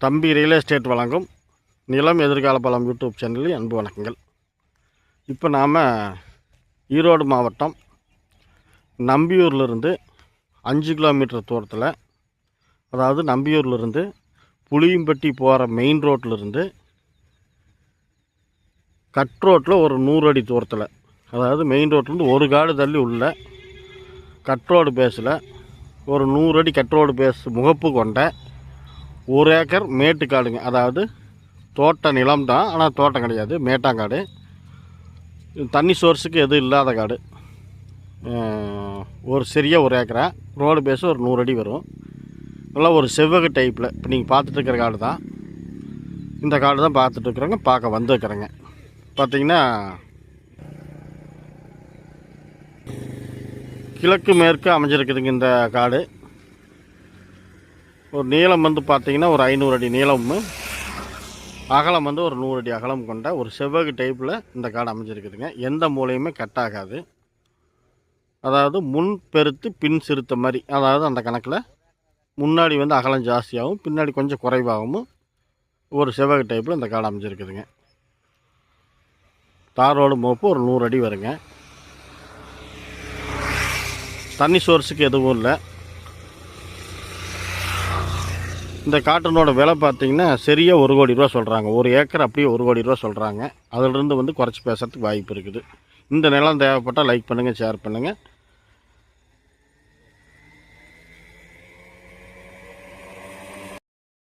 தம்பி real estate வழங்கும் நிலம் எதிர்கால பலம் யூடியூப் சேனலில் அன்பு வணக்கங்கள். இப்போ நாம் ஈரோடு மாவட்டம் நம்பியூர்லேருந்து அஞ்சு கிலோமீட்டர் தூரத்தில் அதாவது நம்பியூர்லேருந்து புளியம்பட்டி போகிற மெயின் ரோட்லேருந்து கட் ரோட்டில் ஒரு நூறு அடி தூரத்தில் அதாவது மெயின் ரோட்லேருந்து ஒரு காடு தள்ளி உள்ள கட் ரோடு பேஸில் ஒரு நூறு அடி கட் ரோடு பேஸ் முகப்பு கொண்ட ஒரு ஏக்கர் மேட்டுக்காடுங்க அதாவது தோட்ட நிலம் தான் ஆனால் தோட்டம் கிடையாது. மேட்டாங்காடு தண்ணி சோர்ஸுக்கு எதுவும் இல்லாத காடு. ஒரு சிறிய ஒரு ஏக்கரா. ரோடு பேஸ் ஒரு நூறு அடி வரும். நல்லா ஒரு செவ்வக டைப்பில் இப்போ நீங்கள் பார்த்துட்டுருக்கிற காடு தான். இந்த காடு தான் பார்த்துட்ருக்குறோங்க பார்க்க வந்துருக்குறேங்க பார்த்திங்கன்னா கிழக்கு மேற்கு அமைஞ்சிருக்குதுங்க இந்த காடு. ஒரு நீளம் வந்து பார்த்தீங்கன்னா ஒரு ஐநூறு அடி நீளமும் அகலம் வந்து ஒரு நூறு அடி அகலம் கொண்ட ஒரு செவ்வகு டைப்பில் இந்த காடு அமைஞ்சிருக்குதுங்க. எந்த மூலையுமே கட் ஆகாது. அதாவது முன் பெருத்து பின் சிறுத்த மாதிரி அதாவது அந்த கணக்கில் முன்னாடி வந்து அகலம் ஜாஸ்தியாகவும் பின்னாடி கொஞ்சம் குறைவாகவும் ஒரு செவ்வகு டைப்பில் இந்த காடு அமைஞ்சிருக்குதுங்க. தார் ரோடு மோப்பு ஒரு நூறு அடி வருங்க. தண்ணி சோர்ஸுக்கு எதுவும் இல்லை. இந்த காட்டனோட விலை பார்த்தீங்கன்னா சரியாக ஒரு கோடி ரூபா சொல்கிறாங்க ஒரு ஏக்கர் அப்படியே ஒரு கோடி ரூபா சொல்கிறாங்க அதிலிருந்து வந்து குறைச்சி பேசுறதுக்கு வாய்ப்பு இருக்குது. இந்த நிலம் தேவைப்பட்டால் லைக் பண்ணுங்கள் ஷேர் பண்ணுங்கள்